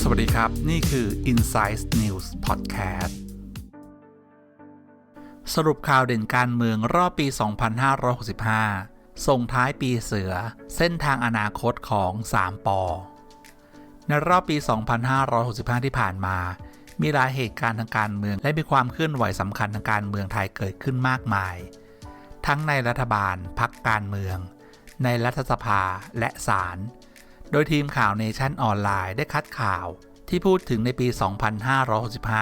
สวัสดีครับ นี่คือ Insight News Podcast สรุปข่าวเด่นการเมืองรอบปี 2565 ส่งท้ายปีเสือ เส้นทางอนาคตของ 3ปอในรอบปี 2565 ที่ผ่านมา มีหลายเหตุการณ์ทางการเมืองและมีความเคลื่อนไหวสำคัญทางการเมืองไทยเกิดขึ้นมากมาย ทั้งในรัฐบาล พักการเมือง ในรัฐสภาและศาล โดยทีมข่าวเนชั่นออนไลน์ได้คัดข่าวที่พูดถึงในปี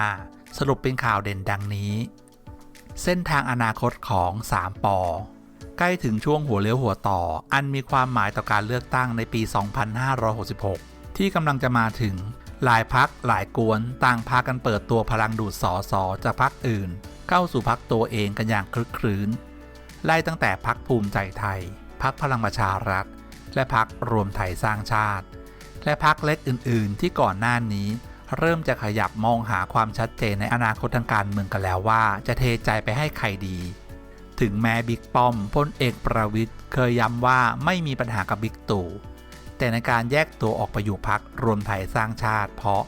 2565 สรุปเป็นข่าวเด่นดังนี้ เส้นทางอนาคตของ 3ปอใกล้ถึงช่วงหัวเลี้ยวหัวต่อ อันมีความหมายต่อการเลือกตั้งในปี 2566 ที่กำลังจะมาถึงหลายพักหลายกวนต่างพากันเปิดตัวพลังดูดสอสอจากพักอื่น เข้าสู่พักตัวเองกันอย่างคลึกครื้น ไล่ตั้งแต่พักภูมิใจไทย พักพลังประชารัฐ และพักรวมไทยสร้างชาติ และพักเล็กอื่น ๆ ที่ก่อนหน้านี้ เริ่มจะขยับมองหาความชัดเจนในอนาคตทางการเมืองกันแล้วว่า จะเทใจไปให้ใครดี ถึงแม้บิ๊กป้อมพลเอกประวิทย์เคยย้ำว่าไม่มีปัญหากับบิ๊กตู่แต่ในการแยกตัวออกไปอยู่พักรวมไทยสร้างชาติ เพราะ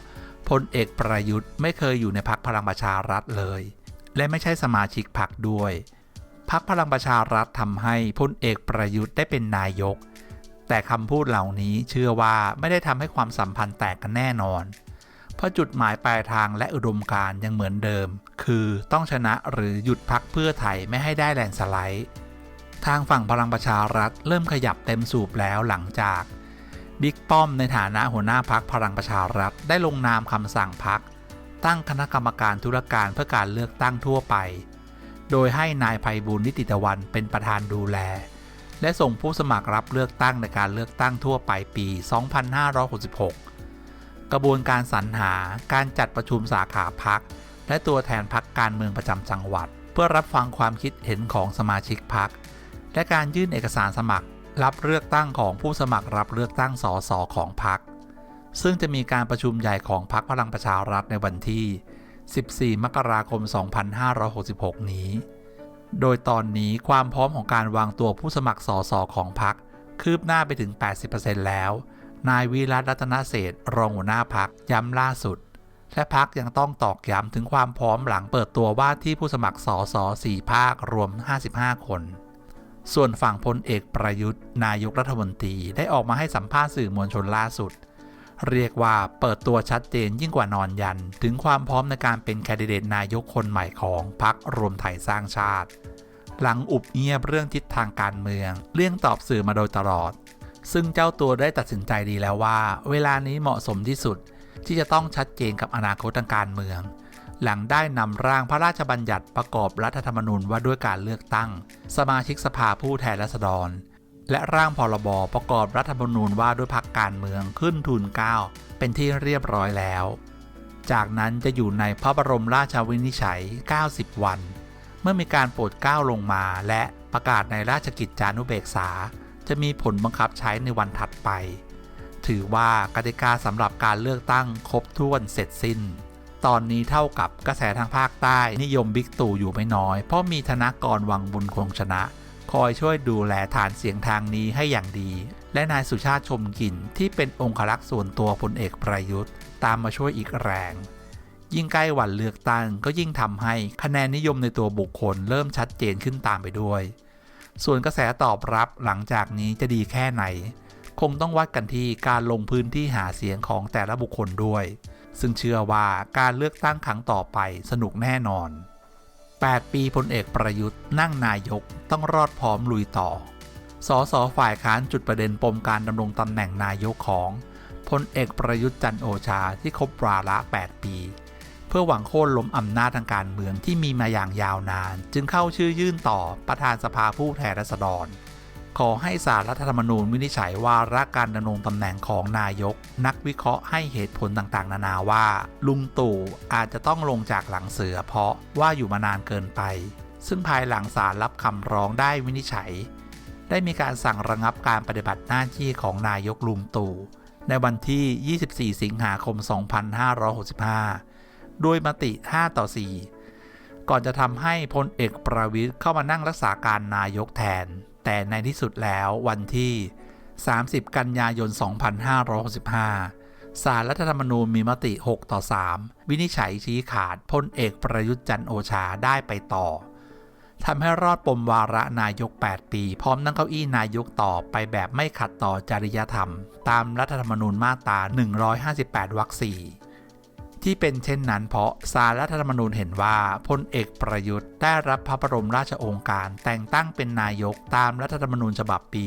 พลเอกประยุทธ์ไม่เคยอยู่ในพักพลังประชารัฐเลย และไม่ใช่สมาชิกพักด้วย พักพลังประชารัฐทำให้พลเอกประยุทธ์ได้เป็นนายก แต่คำพูดเหล่านี้เชื่อว่าไม่ได้ทำให้ความสัมพันธ์แตกกันแน่นอน เพราะจุดหมายปลายทางและอุดมการยังเหมือนเดิม คือต้องชนะหรือหยุดพักเพื่อไทยไม่ให้ได้แลนด์สไลด์ทางฝั่งพลังประชารัฐเริ่มขยับเต็มสูบแล้วหลังจากบิ๊กป้อมในฐานะหัวหน้าพักพลังประชารัฐได้ลงนามคำสั่งพักตั้งคณะกรรมการธุรการเพื่อการเลือกตั้งทั่วไป โดยให้นายภัยบุญนิติตะวันเป็นประธานดูแล และส่งผู้สมัครรับเลือกตั้งในการเลือกตั้งทั่วไปปี 2566 กระบวนการสรรหาการจัดประชุมสาขาพัก และตัวแทนพักการเมืองประจำจังหวัด เพื่อรับฟังความคิดเห็นของสมาชิกพัก และการยื่นเอกสารสมัครรับเลือกตั้งของผู้สมัครรับเลือกตั้งสสของพักซึ่งจะมีการประชุมใหญ่ของพักพลังประชารัฐในวันที่ 14 มกราคม 2566 นี้ โดยตอนนี้ความพร้อมของการวางตัวผู้สมัครสสของพักคืบหน้าไปถึง 80%แล้ว นายวีรัตน์รัตนเศษฐ์รองหัวหน้าพักย้ำล่าสุด และพักยังต้องตอกย้ำถึงความพร้อมหลังเปิดตัวว่าที่ผู้สมัครสสสี่ภาครวม 55 คนส่วนฝั่งพลเอกประยุทธ์ นายกรัฐมนตรีได้ออกมาให้สัมภาษณ์สื่อมวลชนล่าสุด เรียกว่าเปิดตัวชัดเจนยิ่งกว่านอนยัน ถึงความพร้อมในการเป็นแคนดิเดตนายกคนใหม่ของพรรครวมไทยสร้างชาติ หลังอุบเงียบเรื่องทิศทางการเมือง เลี่ยงตอบสื่อมาโดยตลอด ซึ่งเจ้าตัวได้ตัดสินใจดีแล้วว่า เวลานี้เหมาะสมที่สุดที่จะต้องชัดเจนกับอนาคตทางการเมือง หลังได้นำร่างพระราชบัญญัติประกอบรัฐธรรมนูญว่าด้วยการเลือกตั้ง สมาชิกสภาผู้แทนราษฎร และร่างพรบประกอบรัฐธรรมนูญว่าด้วยพรรคการเมืองขึ้นทุนเก้าเป็นที่เรียบร้อยแล้ว จากนั้นจะอยู่ในพระบรมราชวินิจฉัย 90 วัน เมื่อมีการโปรดเกล้าลงมา และประกาศในราชกิจจานุเบกษา จะมีผลบังคับใช้ในวันถัดไป ถือว่ากติกาสำหรับการเลือกตั้งครบถ้วนเสร็จสิ้น ตอนนี้เท่ากับกระแสทางภาคใต้นิยมบิ๊กตู่อยู่ไม่น้อย เพราะมีธนากรวังบุญคงชนะ คอยช่วยดูแลฐานเสียงทางนี้ให้อย่างดี และนายสุชาติชมกลิ่นที่เป็นองครักษ์ส่วนตัวพลเอกประยุทธ์ ตามมาช่วยอีกแรง ยิ่งใกล้วันเลือกตั้งก็ยิ่งทำให้คะแนนนิยมในตัวบุคคลเริ่มชัดเจนขึ้นตามไปด้วย ส่วนกระแสตอบรับหลังจากนี้จะดีแค่ไหน คงต้องวัดกันที่การลงพื้นที่หาเสียงของแต่ละบุคคลด้วย ซึ่งเชื่อว่าการเลือกตั้งครั้งต่อไปสนุกแน่นอน 8 ปีพลเอกประยุทธ์นั่งนายกต้องรอดพร้อมลุยต่อ สสฝ่ายค้านจุดประเด็นปมการดำรงตำแหน่งนายกของพลเอกประยุทธ์จันโอชาที่ครบวาระ 8 ปี เพื่อหวังโค่นล้มอำนาจทางการเมืองที่มีมาอย่างยาวนาน จึงเข้าชื่อยื่นต่อประธานสภาผู้แทนราษฎร ขอให้สารรัฐธรรมนูญวินิจฉัยวาระการดำรงตำแหน่งของนายก นักวิเคราะห์ให้เหตุผลต่างๆ นานาว่า ลุงตู่อาจจะต้องลงจากหลังเสือเพราะว่าอยู่มานานเกินไป ซึ่งภายหลังศาลรับคำร้องได้วินิจฉัย ได้มีการสั่งระงับการปฏิบัติหน้าที่ของนายกลุงตู่ในวันที่ 24 สิงหาคม 2565 โดยมติ 5 ต่อ 4 ก่อนจะทำให้พลเอกประวิทย์เข้ามานั่งรักษาการนายกแทน แต่ในที่สุดแล้ววันที่ 30 กันยายน 2565 สารรัฐธรรมนูญมีมติ 6 ต่อ 3 วินิจฉัยชี้ขาดพลเอกประยุทธ์จันโอชาได้ไปต่อทำให้รอดปมวาระนายก 8 ปี พร้อมนั่งเก้าอี้นายกต่อไปแบบไม่ขัดต่อจริยธรรม ตามรัฐธรรมนูญมาตรา 158 วรรค 4 ที่เป็นเช่นนั้นเพราะสารรัฐธรรมนูญเห็นว่าพลเอกประยุทธ์ได้รับพระบรมราชโองการ แต่งตั้งเป็นนายกตามรัฐธรรมนูญฉบับปี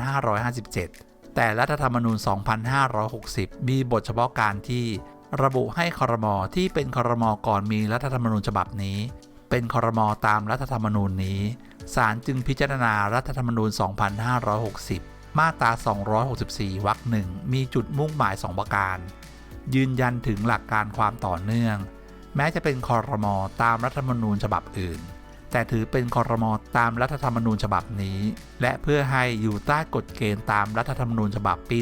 2557 แต่รัฐธรรมนูญ 2560 มีบทเฉพาะการที่ระบุให้คอรมอที่เป็นคอรมอก่อนมีรัฐธรรมนูญฉบับนี้ เป็นคอรมอตามรัฐธรรมนูญนี้ศาลจึงพิจารณารัฐธรรมนูญ 2560 มาตรา 264 วรรคหนึ่งมีจุดมุ่งหมาย 2 ประการ ยืนยันถึงหลักการความต่อเนื่อง แม้จะเป็นคอรมอตามรัฐธรรมนูญฉบับอื่น แต่ถือเป็นคอรมอตามรัฐธรรมนูญฉบับนี้ และเพื่อให้อยู่ใต้กฎเกณฑ์ตามรัฐธรรมนูญฉบับปี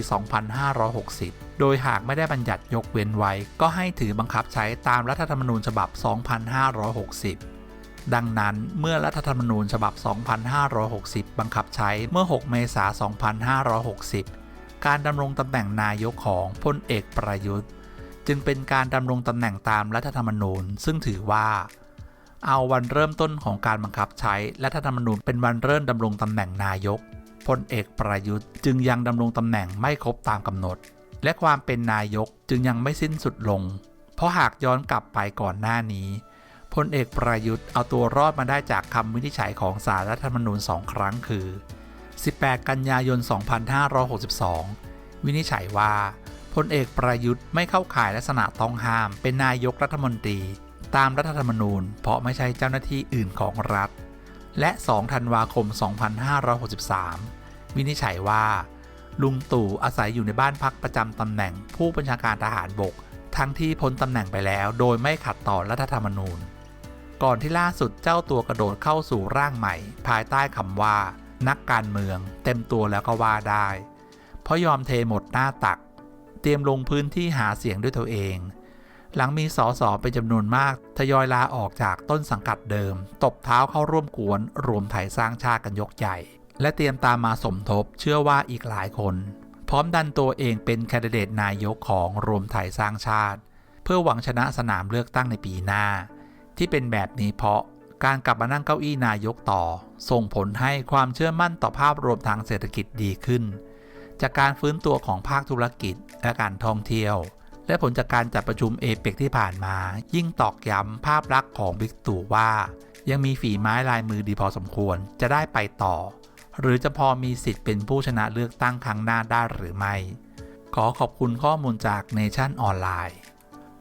2560 โดยหากไม่ได้บัญญัติยกเว้นไว้ ก็ให้ถือบังคับใช้ตามรัฐธรรมนูญฉบับ 2560ดังนั้นเมื่อรัฐธรรมนูญฉบับ 2560 บังคับใช้เมื่อ 6 เมษายน 2560 การดำรงตำแหน่งนายกของพลเอกประยุทธ์ จึงเป็นการดำรงตำแหน่งตามรัฐธรรมนูญ ซึ่งถือว่า เอาวันเริ่มต้นของการบังคับใช้รัฐธรรมนูญเป็นวันเริ่มดำรงตำแหน่งนายกพลเอกประยุทธ์จึงยังดำรงตำแหน่งไม่ครบตามกำหนด และความเป็นนายกจึงยังไม่สิ้นสุดลง เพราะหากย้อนกลับไปก่อนหน้านี้พลเอกประยุทธ์เอาตัวรอดมาได้จากคำวินิจฉัยของศาลรัฐธรรมนูญสองครั้งคือ 18 กันยายน 2562 วินิจฉัยว่าพลเอกประยุทธ์ไม่เข้าข่ายลักษณะต้องห้าม เป็นนายกรัฐมนตรี ตามรัฐธรรมนูญ เพราะไม่ใช่เจ้าหน้าที่อื่นของรัฐ และ 2 ธันวาคม 2563 วินิจฉัยว่า ลุงตู่อาศัยอยู่ในบ้านพักประจำตำแหน่งผู้บัญชาการทหารบก ทั้งที่พ้นตำแหน่งไปแล้ว โดยไม่ขัดต่อรัฐธรรมนูญ ก่อนที่ล่าสุดเจ้าตัวกระโดดเข้าสู่ร่างใหม่ ภายใต้คำว่า นักการเมือง เต็มตัวแล้วก็ว่าได้ เพราะยอมเทหมดหน้าตัก เตรียมลงพื้นที่หาเสียงด้วยตัวเอง หลังมีสอสอเป็นจำนวนมากทยอยลาออกจากต้นสังกัดเดิม ตบเท้าเข้าร่วมกวนรวมไทยสร้างชาติกันยกใหญ่ และเตรียมตามมาสมทบเชื่อว่าอีกหลายคน พร้อมดันตัวเองเป็นแคนดิเดตนายกของรวมไทยสร้างชาติ เพื่อหวังชนะสนามเลือกตั้งในปีหน้า ที่เป็นแบบนี้เพราะ การกลับมานั่งเก้าอี้นายกต่อ ส่งผลให้ความเชื่อมั่นต่อภาพรวมทางเศรษฐกิจดีขึ้น จากการฟื้นตัวของภาคธุรกิจและการท่องเที่ยว และผลจากการจัดประชุมเอเปกที่ผ่านมา ยิ่งตอกย้ำภาพลักษณ์ของบิ๊กตู่ว่า ยังมีฝีไม้ลายมือดีพอสมควรจะได้ไปต่อ หรือจะพอมีสิทธิ์เป็นผู้ชนะเลือกตั้งครั้งหน้าได้หรือไม่ ขอขอบคุณข้อมูลจากเนชั่นออนไลน์